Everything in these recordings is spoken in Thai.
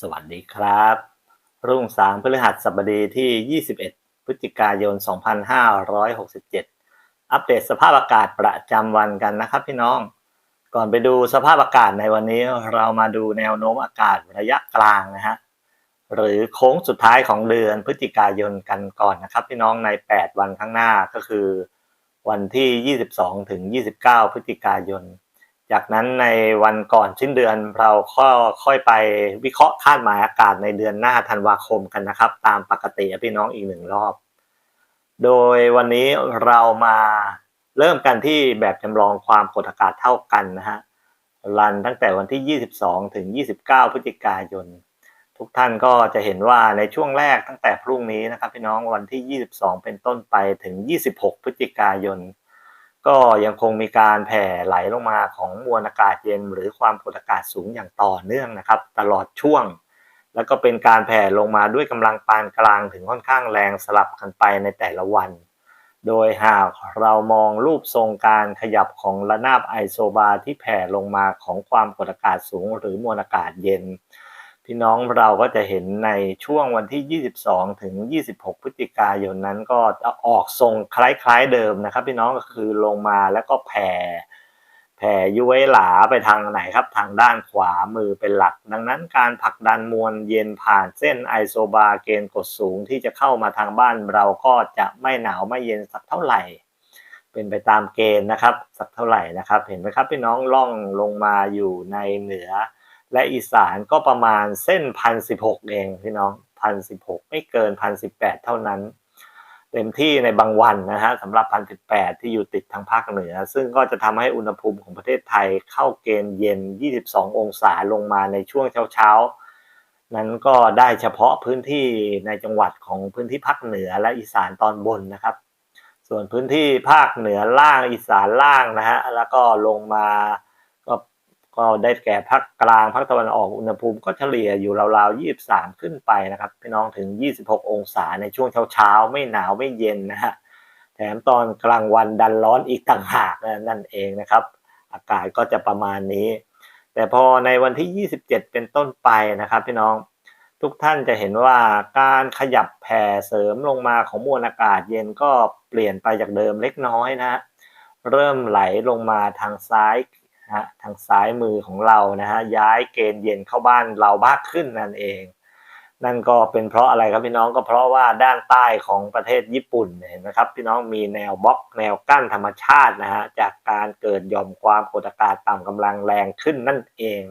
สวัสดีครับ รุ่งสางพฤหัสบดีที่ 21 พฤศจิกายน 2567 อัปเดตสภาพอากาศประจำวันกันนะครับพี่น้อง ก่อนไปดูสภาพอากาศในวันนี้เรามาดูแนวโน้มอากาศระยะกลางนะฮะ หรือโค้งสุดท้ายของเดือนพฤศจิกายนกันก่อนนะครับพี่น้องใน 8 วันข้างหน้าก็คือ วันที่ 22 ถึง 29 พฤศจิกายน จากนั้นในวันก่อนสิ้นเดือนเราก็ค่อยไปวิเคราะห์คาดหมายอากาศในเดือนหน้าธันวาคมกันนะครับ ตามปกติพี่น้องอีกหนึ่งรอบ โดยวันนี้เรามาเริ่มกันที่แบบจำลองความกดอากาศเท่ากันนะฮะรันตั้งแต่วันที่ 22 ถึง 29 พฤศจิกายน ทุกท่านก็จะเห็นว่าในช่วงแรกตั้งแต่พรุ่งนี้นะครับพี่น้องวันที่ 22 เป็นต้นไปถึง 26 พฤศจิกายน ก็ยังคงมีการแผ่ไหลลงมาของมวลอากาศเย็น หรือความกดอากาศสูงอย่างต่อเนื่องนะครับ ตลอดช่วง แล้วก็เป็นการแผ่ลงมาด้วยกำลังปานกลางถึงค่อนข้างแรงสลับกันไปในแต่ละวัน โดยหากเรามองรูปทรงการขยับของระนาบไอโซบาที่แผ่ลงมาของความกดอากาศสูง หรือมวลอากาศเย็น พี่น้องเราก็จะเห็นในช่วงวันที่ 22 ถึง 26 พฤศจิกายนนั้นก็จะออกทรงคล้ายๆเดิมนะครับ พี่น้องก็คือลงมาแล้วก็แผ่แผ่ยุ้ยหลาไปทางไหนครับ ทางด้านขวามือเป็นหลัก ดังนั้นการผลักดันมวลเย็นผ่านเส้นไอโซบาเกณฑ์กดสูงที่จะเข้ามาทางบ้านเราก็จะไม่หนาวไม่เย็นสักเท่าไหร่ เป็นไปตามเกณฑ์นะครับ สักเท่าไหร่นะครับ เห็นไหมครับพี่น้องล่องลงมาอยู่ในเหนือ และอีสานก็ประมาณเส้นพันสิบหกเองพี่น้องพันสิบหกไม่เกินพันสิบแปดเท่านั้น เต็มที่ในบางวันนะฮะสำหรับพันสิบแปดที่อยู่ติดทางภาคเหนือ ซึ่งก็จะทำให้อุณหภูมิของประเทศไทยเข้าเกณฑ์เย็น 22 องศาลงมาในช่วงเช้าๆ นั้นก็ได้เฉพาะพื้นที่ในจังหวัดของพื้นที่ภาคเหนือและอีสานตอนบนนะครับส่วนพื้นที่ภาคเหนือล่างอีสานล่างนะฮะแล้วก็ลงมา ก็ได้แก่ภาคกลางภาคตะวันออกอุณหภูมิก็เฉลี่ยอยู่ราวๆ 23 ขึ้นไปนะครับพี่น้องถึง 26 องศาในช่วงเช้าๆ ไม่หนาวไม่เย็นนะฮะแถมตอนกลางวันดันร้อนอีกต่างหากนั่นเองนะครับ อากาศก็จะประมาณนี้ แต่พอในวันที่ 27 เป็นต้นไปนะครับ พี่น้องทุกท่านจะเห็นว่าการขยับแผ่เสริมลงมาของมวลอากาศเย็นก็เปลี่ยนไปจากเดิมเล็กน้อยนะฮะเริ่มไหลลงมาทางซ้าย นะทางซ้ายมือของเรานะฮะย้ายเกณฑ์เย็นเข้าบ้านเรามากขึ้นนั่นเอง นั่นก็เป็นเพราะอะไรครับพี่น้องก็เพราะว่าด้านใต้ของประเทศญี่ปุ่นเห็นไหมครับพี่น้องมีแนวบล็อกแนวกั้นธรรมชาตินะฮะจากการเกิดหย่อมความกดอากาศต่ำกำลังแรงขึ้นนั่นเอง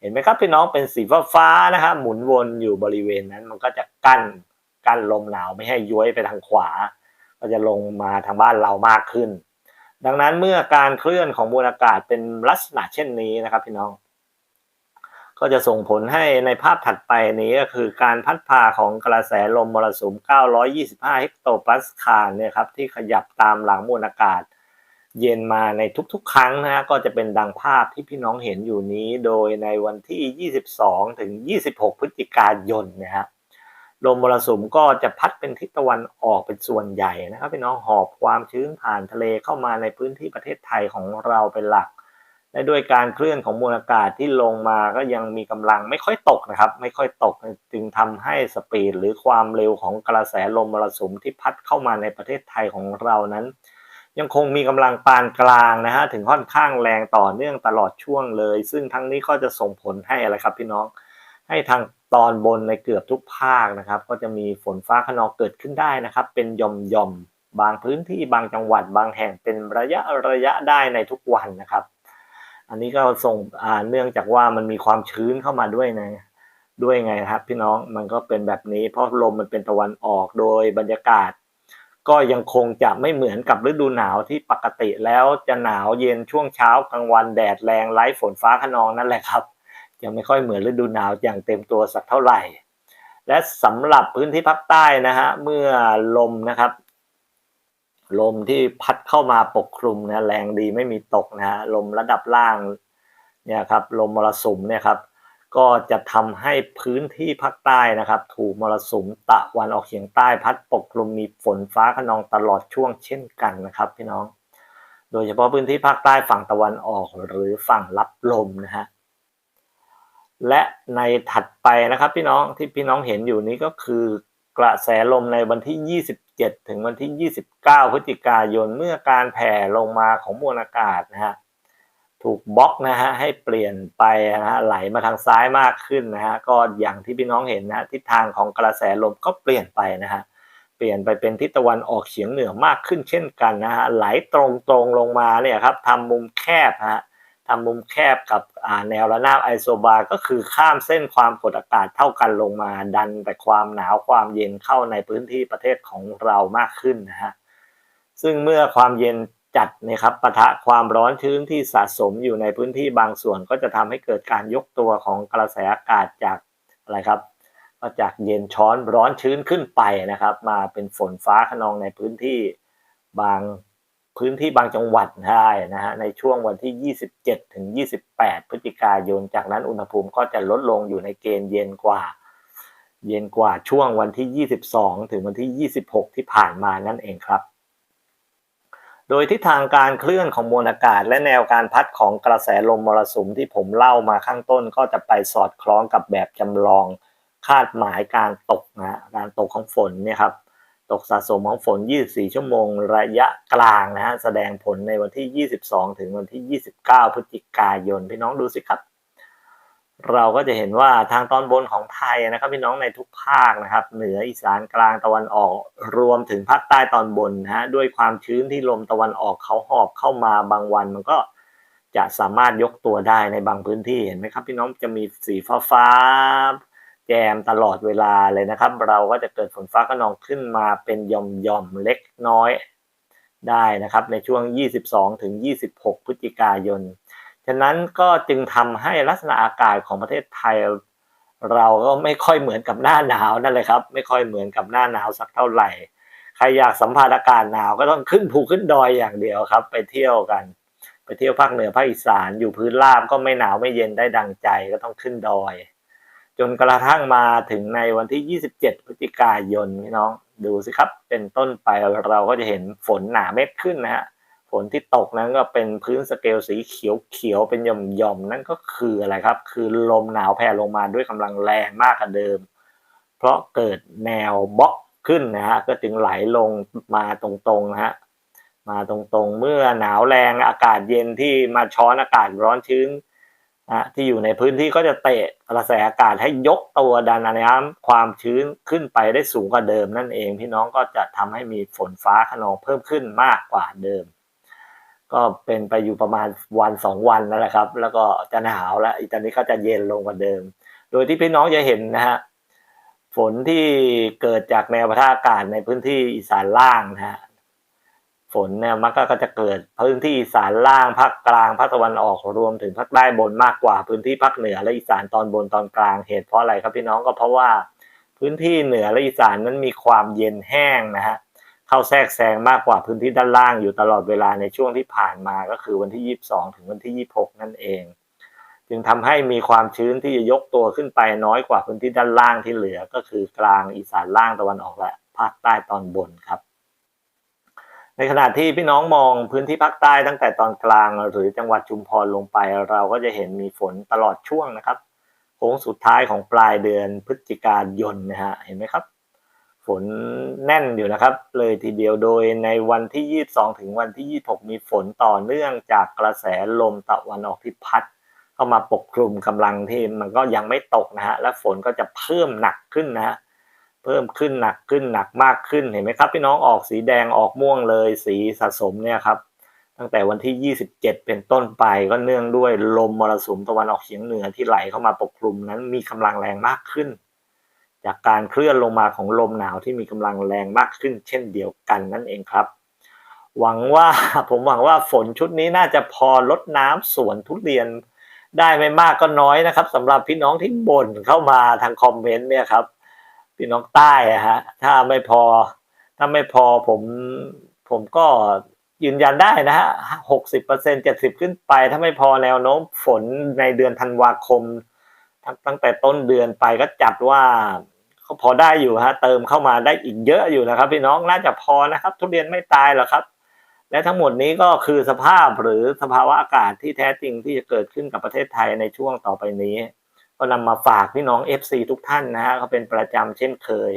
เห็นไหมครับพี่น้องเป็นสีฟ้าฟ้านะฮะหมุนวนอยู่บริเวณนั้นมันก็จะกั้นกั้นลมหนาวไม่ให้ย้วยไปทางขวา ก็จะลงมาทางบ้านเรามากขึ้น ดังนั้นเมื่อการเคลื่อนของมวลอากาศเป็นลักษณะเช่นนี้นะครับพี่น้อง ก็จะส่งผลให้ในภาพถัดไปนี้ก็คือการพัดพาของกระแสลมมรสุม 925 เฮกโตปาสคาลเนี่ยครับที่ขยับตามหลังมวลอากาศ เย็นมาในทุกๆ ครั้งนะฮะก็จะเป็นดังภาพที่พี่น้องเห็นอยู่นี้ โดยในวันที่ 22 ถึง 26 พฤศจิกายนนะฮะ ลมมรสุมก็จะพัดเป็นทิศตะวันออกเป็นส่วนใหญ่นะครับพี่น้องหอบความชื้นผ่านทะเลเข้ามาในพื้นที่ประเทศไทยของเราเป็นหลัก และด้วยการเคลื่อนของมวลอากาศที่ลงมาก็ยังมีกำลังไม่ค่อยตกนะครับ ไม่ค่อยตกจึงทำให้สปีดหรือความเร็วของกระแสลมมรสุมที่พัดเข้ามาในประเทศไทยของเรานั้น ยังคงมีกำลังปานกลางนะฮะถึงค่อนข้างแรงต่อเนื่องตลอดช่วงเลย ซึ่งทั้งนี้ก็จะส่งผลให้อะไรครับพี่น้องให้ทาง ตอนบนในเกือบทุกภาคนะครับ ก็จะมีฝนฟ้าขนองเกิดขึ้นได้นะครับ เป็นย่อมย่อมบางพื้นที่บางจังหวัดบางแห่งเป็นระยะระยะได้ในทุกวันนะครับ อันนี้ก็ส่งอ่าเนื่องจากว่ามันมีความชื้นเข้ามาด้วยนะด้วยไงครับ พี่น้องมันก็เป็นแบบนี้ เพราะลมมันเป็นตะวันออกโดยบรรยากาศ ก็ยังคงจะไม่เหมือนกับฤดูหนาวที่ปกติแล้วจะหนาวเย็นช่วงเช้ากลางวันแดดแรงไร้ฝนฟ้าขนองนั่นแหละครับ ยังไม่ค่อยเหมือนฤดูหนาวอย่างเต็มตัวสักเท่าไหร่ และสำหรับพื้นที่ภาคใต้นะฮะเมื่อลมนะครับลมที่พัดเข้ามาปกคลุมนะแรงดีไม่มีตกนะฮะลมระดับล่างเนี่ยครับลมมรสุมเนี่ยครับก็จะทำให้พื้นที่ภาคใต้นะครับ ถูกมรสุมตะวันออกเฉียงใต้พัดปกคลุมมีฝนฟ้าขนองตลอดช่วงเช่นกันนะครับ พี่น้อง โดยเฉพาะพื้นที่ภาคใต้ฝั่งตะวันออกหรือฝั่งรับลมนะฮะ และในถัดไปนะครับพี่น้องที่พี่น้องเห็นอยู่นี้ก็คือกระแสลมในวันที่ 27 ถึงวันที่ 29 พฤศจิกายนเมื่อการแผ่ลงมาของมวลอากาศนะฮะถูกบล็อกนะฮะให้เปลี่ยนไปนะฮะไหลมาทางซ้ายมากขึ้นนะฮะก็อย่างที่พี่น้องเห็นนะทิศทางของกระแสลมก็เปลี่ยนไปนะฮะเปลี่ยนไปเป็นทิศตะวันออกเฉียงเหนือมากขึ้นเช่นกันนะฮะไหลตรงๆลงมาเนี่ยครับทำมุมแคบฮะ ทำมุมแคบกับแนวระนาบไอโซบาร์ก็คือข้ามเส้นความกดอากาศเท่ากันลงมาดันแต่ความหนาวความเย็นเข้าในพื้นที่ประเทศของเรามากขึ้นนะฮะซึ่งเมื่อความเย็นจัดนะครับปะทะความร้อนชื้นที่สะสมอยู่ในพื้นที่บางส่วนก็จะทำให้เกิดการยกตัวของกระแสอากาศจากอะไรครับก็จากเย็นช้อนร้อนชื้นขึ้นไปนะครับ มาเป็นฝนฟ้าขนองในพื้นที่บาง พื้นที่บางจังหวัดได้นะฮะในช่วงวันที่ 27 ถึง 28 พฤศจิกายน จากนั้นอุณหภูมิก็จะลดลงอยู่ในเกณฑ์เย็นกว่า เย็นกว่าช่วงวันที่ 22 ถึงวันที่ 26 ที่ผ่านมานั่นเองครับ โดยทิศทางการเคลื่อนของมวลอากาศ และแนวการพัดของกระแสลมมรสุมที่ผมเล่ามาข้างต้นก็จะไปสอดคล้องกับแบบจำลองคาดหมายการตกนะการตกของฝนเนี่ยครับ ตกสะสมของฝน 24 ชั่วโมง ระยะกลางนะฮะ แสดงผลในวันที่ 22 ถึงวันที่ 29 พฤศจิกายน พี่น้องดูสิครับ เราก็จะเห็นว่าทางตอนบนของไทยนะครับ พี่น้องในทุกภาคนะครับ เหนืออีสานกลางตะวันออกรวมถึงภาคใต้ตอนบนนะฮะ ด้วยความชื้นที่ลมตะวันออกเขาหอบเข้ามาบางวันมันก็จะสามารถยกตัวได้ในบางพื้นที่เห็นไหมครับ พี่น้องจะมีสีฟ้าฟา แจมตลอดเวลาเลยนะครับ เราก็จะเกิดฝนฟ้าขนองขึ้นมาเป็นหย่อมๆเล็กน้อยได้นะครับในช่วง 22 ถึง 26 พฤศจิกายน ฉะนั้นก็จึงทำให้ลักษณะอากาศของประเทศไทย เราก็ไม่ค่อยเหมือนกับหน้าหนาวนั่นเลยครับ ไม่ค่อยเหมือนกับหน้าหนาวสักเท่าไหร่ ใครอยากสัมผัสอากาศหนาวก็ต้องขึ้นภูขึ้นดอยอย่างเดียวครับ ไปเที่ยวกัน ไปเที่ยวภาคเหนือภาคอีสานอยู่พื้นราบก็ไม่หนาวไม่เย็นได้ดังใจก็ต้องขึ้นดอย จนกระทั่งมาถึงในวันที่ 27 พฤศจิกายนพี่น้องดูสิครับ เป็นต้นไปเราก็จะเห็นฝนหนาเม็ดขึ้นนะฮะฝนที่ตกนั้นก็เป็นพื้นสเกลสีเขียวเขียวเป็นหย่อมๆนั่นก็คืออะไรครับ คือลมหนาวแผ่ลงมาด้วยกำลังแรงมากกว่าเดิม เพราะเกิดแนวบล็อกขึ้นนะฮะก็จึงไหลลงมาตรงๆนะฮะมาตรงๆ เมื่อหนาวแรงอากาศเย็นที่มาช้อนอากาศร้อนชื้น นะที่อยู่ในพื้นที่ก็จะเตะกระแสอากาศให้ยกตัวดันน้ำความชื้นขึ้นไปได้สูงกว่าเดิมนั่นเอง พี่น้องก็จะทำให้มีฝนฟ้าขนองเพิ่มขึ้นมากกว่าเดิม ก็เป็นไปอยู่ประมาณวันสองวันนั่นแหละครับ แล้วก็จะหนาวแล้วอีกตอนนี้ก็จะเย็นลงกว่าเดิม โดยที่พี่น้องจะเห็นนะฮะฝนที่เกิดจากแนวพะทอากาศในพื้นที่อีสานล่างนะฮะ ฝนเนี่ยมันก็จะเกิดพื้นที่อีสานล่างภาคกลางภาคตะวันออกรวมถึงภาคใต้บนมากกว่าพื้นที่ภาคเหนือและอีสานตอนบนตอนกลางเหตุเพราะอะไรครับพี่น้องก็เพราะว่า พื้นที่เหนือและอีสานนั้นมีความเย็นแห้งนะฮะเข้าแทรกแซงมากกว่าพื้นที่ด้านล่างอยู่ตลอดเวลาในช่วงที่ผ่านมาก็คือวันที่ 22 ถึงวันที่ 26 นั่นเอง จึงทำให้มีความชื้นที่จะยกตัวขึ้นไปน้อยกว่าพื้นที่ด้านล่างที่เหลือก็คือกลางอีสานล่างตะวันออกและภาคใต้ตอนบนครับ ในขณะที่พี่น้องมองพื้นที่ภาคใต้ตั้งแต่ตอนกลาง หรือจังหวัดชุมพรลงไป เราก็จะเห็นมีฝนตลอดช่วงนะครับโค้งสุดท้ายของปลายเดือนพฤศจิกายนนะฮะเห็นไหมครับ ฝนแน่นอยู่นะครับ เลยทีเดียวโดยในวันที่ 22 ถึงวันที่ 26 มีฝนต่อเนื่องจากกระแสลมตะวันออกที่พัด เข้ามาปกคลุมกำลังที่มันก็ยังไม่ตกนะฮะและฝนก็จะเพิ่มหนักขึ้นนะฮะ เพิ่มขึ้นหนักขึ้นหนักมากขึ้นเห็นไหมครับพี่น้องออกสีแดงออกม่วงเลยสีสะสมเนี่ยครับตั้งแต่วันที่ 27 เป็นต้นไปก็เนื่องด้วยลมมรสุมตะวันออกเฉียงเหนือที่ไหลเข้ามาปกคลุมนั้นมีกำลังแรงมากขึ้น จากการเคลื่อนลงมาของลมหนาวที่มีกำลังแรงมากขึ้น เช่นเดียวกันนั่นเองครับ หวังว่าผมหวังว่าฝนชุดนี้น่าจะพอลดน้ำสวนทุเรียนได้ไม่มากก็น้อยนะครับสำหรับพี่น้องที่บ่นเข้ามาทางคอมเมนต์เนี่ยครับ พี่น้องใต้อะฮะ ถ้าไม่พอ ถ้าไม่พอผมผมก็ยืนยันได้นะฮะหกสิบเปอร์เซ็นเจ็ดสิบขึ้นไป ถ้าไม่พอแนวโน้มฝนในเดือนธันวาคม ตั้งแต่ต้นเดือนไปก็จัดว่าเขาพอได้อยู่ฮะ เติมเข้ามาได้อีกเยอะอยู่นะครับ พี่น้องน่าจะพอนะครับ ทุเรียนไม่ตายหรอกครับ และทั้งหมดนี้ก็คือสภาพหรือสภาวะอากาศที่แท้จริงที่จะเกิดขึ้นกับประเทศไทยในช่วงต่อไปนี้ ก็นำมาฝากพี่น้อง FC ทุกท่านนะฮะก็เป็นประจำเช่นเคย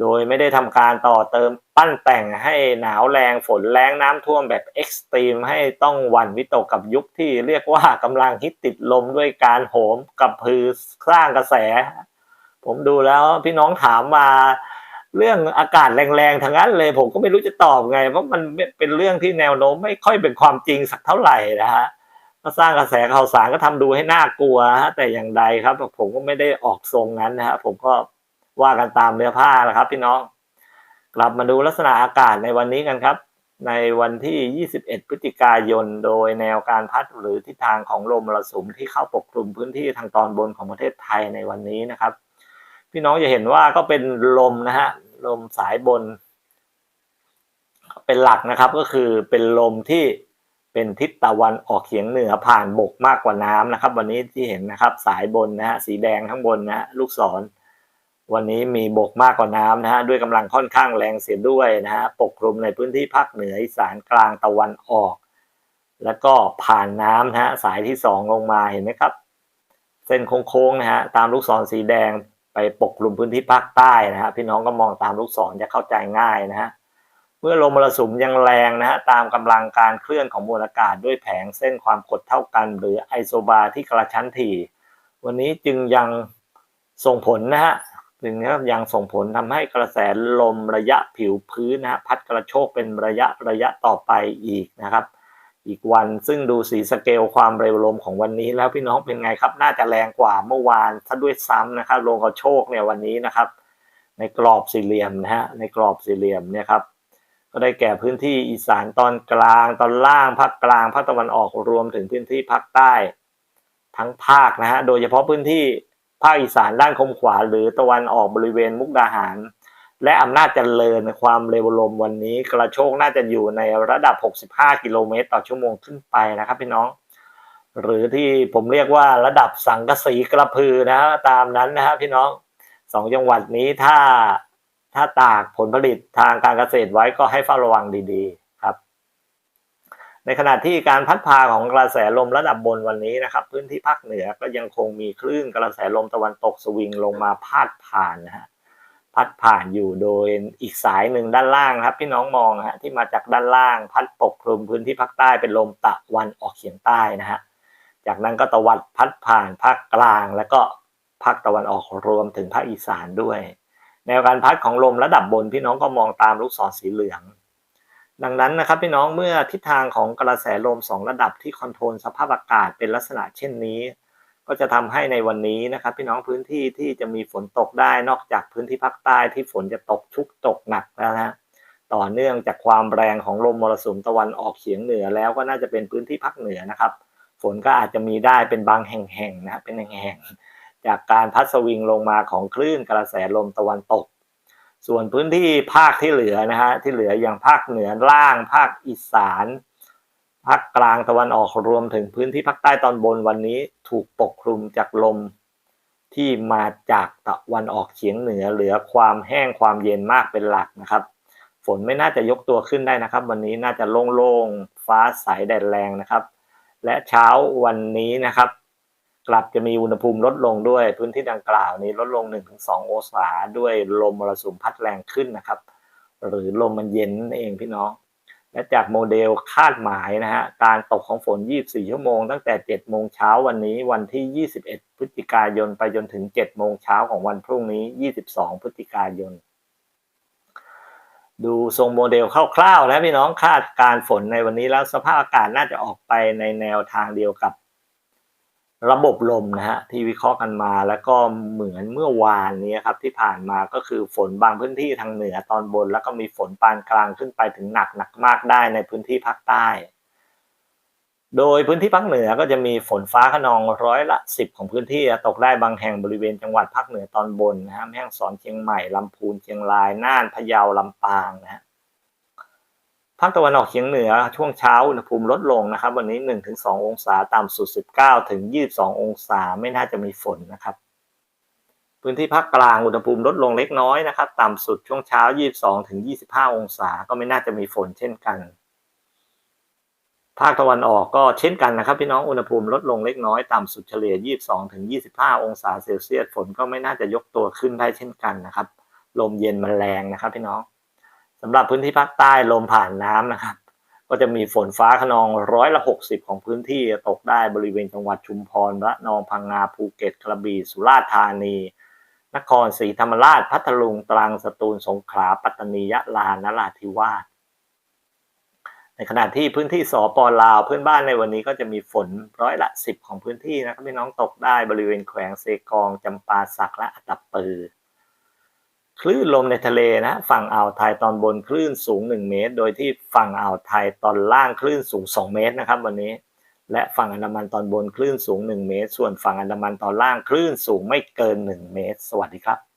โดยไม่ได้ทำการต่อเติมปั้นแต่งให้หนาวแรงฝนแรงน้ำท่วมแบบเอ็กซ์ตรีมให้ต้องหวั่นวิตกกับยุคที่เรียกว่ากำลังฮิตติดลมด้วยการโหมกับพือสร้างกระแส ผมดูแล้วพี่น้องถามมาเรื่องอากาศแรงๆทั้งนั้นเลย ผมก็ไม่รู้จะตอบไง เพราะมันเป็นเรื่องที่แนวโน้มไม่ค่อยเป็นความจริงสักเท่าไหร่นะฮะ ก็สร้างกระแสข่าวสารก็ทำดูให้น่ากลัวฮะแต่อย่างใดครับ ผมก็ไม่ได้ออกทรงนั้นนะฮะผมก็ว่ากันตามเนื้อผ้าแหละครับ พี่น้อง กลับมาดูลักษณะอากาศในวันนี้กันครับ ในวันที่ 21 พฤศจิกายน โดยแนวการพัดหรือทิศทางของลมมรสุมที่เข้าปกคลุมพื้นที่ทางตอนบนของประเทศไทยในวันนี้นะครับ พี่น้องจะเห็นว่าก็เป็นลมนะฮะลมสายบน เป็นหลักนะครับก็คือเป็นลมที่ เป็นทิศตะวันออกเฉียงเหนือผ่านบกมากกว่าน้ำนะครับ วันนี้ที่เห็นนะครับสายบนนะฮะสีแดงข้างบนนะฮะลูกศร วันนี้มีบกมากกว่าน้ำนะฮะด้วยกำลังค่อนข้างแรงเสียด้วยนะฮะปกคลุมในพื้นที่ภาคเหนืออีสานกลางตะวันออก แล้วก็ผ่านน้ำนะฮะสายที่สองลงมาเห็นไหมครับ เส้นโค้งๆนะฮะตามลูกศรสีแดงไปปกคลุมพื้นที่ภาคใต้นะฮะพี่น้องก็มองตามลูกศรจะเข้าใจง่ายนะฮะ เมื่อลมมรสุมยังแรงนะฮะตามกำลังการเคลื่อนของมวลอากาศด้วยแผงเส้นความกดเท่ากัน หรือไอโซบาร์ที่กระชั้นถี่ วันนี้จึงยังส่งผลนะฮะจึงยังส่งผลทำให้กระแสลมระยะผิวพื้นนะฮะพัดกระโชกเป็นระยะระยะต่อไปอีกนะครับ อีกวันซึ่งดูสีสเกลความเร็วลมของวันนี้ แล้วพี่น้องเป็นไงครับ น่าจะแรงกว่าเมื่อวานถ้าด้วยซ้ำนะครับลมกระโชกเนี่ยวันนี้นะครับ ในกรอบสี่เหลี่ยมนะฮะในกรอบสี่เหลี่ยมเนี่ยครับ ก็ได้แก่พื้นที่อีสานตอนกลางตอนล่างภาคกลางภาคตะวันออกรวมถึงพื้นที่ภาคใต้ ทั้งภาคนะฮะโดยเฉพาะพื้นที่ภาคอีสานด้านคมขวาหรือตะวันออกบริเวณมุกดาหาร และอำนาจเจริญความเร็วลมวันนี้ กระโชกน่าจะอยู่ในระดับ 65 กิโลเมตรต่อชั่วโมงขึ้นไปนะครับพี่น้อง หรือที่ผมเรียกว่าระดับสังกะสีกระพือนะฮะตามนั้นนะฮะพี่น้องสองจังหวัดนี้ถ้า ถ้าตากผลผลิตทางการเกษตรไว้ก็ให้เฝ้าระวังดีๆครับ ในขณะที่การพัดพาของกระแสลมระดับบนวันนี้นะครับ พื้นที่ภาคเหนือก็ยังคงมีคลื่นกระแสลมตะวันตกสวิงลงมาพาดผ่านนะฮะพัดผ่านอยู่โดยอีกสายหนึ่งด้านล่างครับพี่น้องมองฮะที่มาจากด้านล่าง พัดปกคลุมพื้นที่ภาคใต้เป็นลมตะวันออกเฉียงใต้นะฮะจากนั้นก็ตะวันพัดผ่านภาคกลาง แล้วก็ภาคตะวันออกรวมถึงภาคอีสานด้วย แนวการพัดของลมระดับบนพี่น้องก็มองตามลูกศรสีเหลือง ดังนั้นนะครับพี่น้องเมื่อทิศทางของกระแสลมสองระดับที่คอนโทรลสภาพอากาศเป็นลักษณะเช่นนี้ ก็จะทำให้ในวันนี้นะครับ พี่น้องพื้นที่ที่จะมีฝนตกได้นอกจากพื้นที่ภาคใต้ที่ฝนจะตกชุกตกหนักแล้วนะต่อเนื่องจากความแรงของลมมรสุมตะวันออกเฉียงเหนือแล้วก็น่าจะเป็นพื้นที่ภาคเหนือนะครับ ฝนก็อาจจะมีได้เป็นบางแห่งๆนะเป็นแห่งๆ จากการพัดสวิงลงมาของคลื่นกระแสลมตะวันตก ส่วนพื้นที่ภาคที่เหลือนะฮะที่เหลืออย่างภาคเหนือล่าง ภาคอีสานภาคกลางตะวันออกรวมถึงพื้นที่ภาคใต้ตอนบนวันนี้ถูกปกคลุมจากลมที่มาจากตะวันออกเฉียงเหนือเหลือความแห้งความเย็นมากเป็นหลักนะครับ ฝนไม่น่าจะยกตัวขึ้นได้นะครับ วันนี้น่าจะโล่งๆฟ้าใสแดดแรงนะครับ และเช้าวันนี้นะครับ กลับจะมีอุณหภูมิลดลงด้วย พื้นที่ดังกล่าวนี้ลดลง 1-2 องศาด้วยลมมรสุมพัดแรงขึ้นนะครับ หรือลมมันเย็นนั่นเองพี่น้อง และจากโมเดลคาดหมายนะฮะการตกของฝน 24 ชั่วโมง ตั้งแต่ 7 โมงเช้าวันนี้วันที่ 21 พฤศจิกายนไปจนถึง 7 โมงเช้าของวันพรุ่งนี้ 22 พฤศจิกายนดูทรงโมเดลคร่าวๆนะพี่น้องคาดการฝนในวันนี้แล้วสภาพอากาศน่าจะออกไปในแนวทางเดียวกับ ระบบลมนะฮะที่วิเคราะห์กันมาแล้วก็เหมือนเมื่อวานนี้ครับที่ผ่านมาก็คือฝนบางพื้นที่ทางเหนือตอนบน แล้วก็มีฝนปานกลางขึ้นไปถึงหนักหนักมากได้ในพื้นที่ภาคใต้ โดยพื้นที่ภาคเหนือก็จะมีฝนฟ้าขนองร้อยละสิบของพื้นที่ตกได้บางแห่งบริเวณจังหวัดภาคเหนือตอนบนนะฮะแม่ฮ่องสอนเชียงใหม่ลำพูนเชียงรายน่านพะเยาลำปางนะฮะ ภาคตะวันออกเฉียงเหนือช่วงเช้าอุณหภูมิลดลงนะครับ วันนี้ 1-2 องศาต่ำสุด 19 ถึง 22 องศาไม่น่าจะมีฝนนะครับ พื้นที่ภาคกลางอุณหภูมิลดลงเล็กน้อยนะครับ ต่ำสุดช่วงเช้า 22 ถึง 25 องศาก็ไม่น่าจะมีฝนเช่นกัน ภาคตะวันออกก็เช่นกันนะครับ พี่น้องอุณหภูมิลดลงเล็กน้อยต่ำสุดเฉลี่ย 22 ถึง 25 องศาเซลเซียสฝนก็ไม่น่าจะยกตัวขึ้นได้เช่นกันนะครับ ลมเย็นมันแรงนะครับพี่น้อง สำหรับพื้นที่ภาคใต้ลมผ่านน้ำนะครับ ก็จะมีฝนฟ้าขนองร้อยละ 60 ของพื้นที่ตกได้บริเวณจังหวัดชุมพรระนองพังงาภูเก็ตกระบี่สุราษฎร์ธานี นครศรีธรรมราชพัทลุงตรังสตูลสงขลาปัตตานียะลานราธิวาสในขณะที่พื้นที่สปลาวเพื่อนบ้านในวันนี้ก็จะมีฝนร้อยละ 10 ของพื้นที่นะครับพี่น้องตกได้บริเวณแขวงเซกองจำปาสักและอัตตปือ คลื่นลมในทะเลนะฝั่งอ่าวไทยตอนบนคลื่นสูง 1 เมตร โดยที่ฝั่งอ่าวไทยตอนล่างคลื่นสูง 2 เมตรนะครับ วันนี้ และฝั่งอันดามันตอนบนคลื่นสูง 1 เมตร ส่วนฝั่งอันดามันตอนล่างคลื่นสูงไม่เกิน 1 เมตร สวัสดีครับ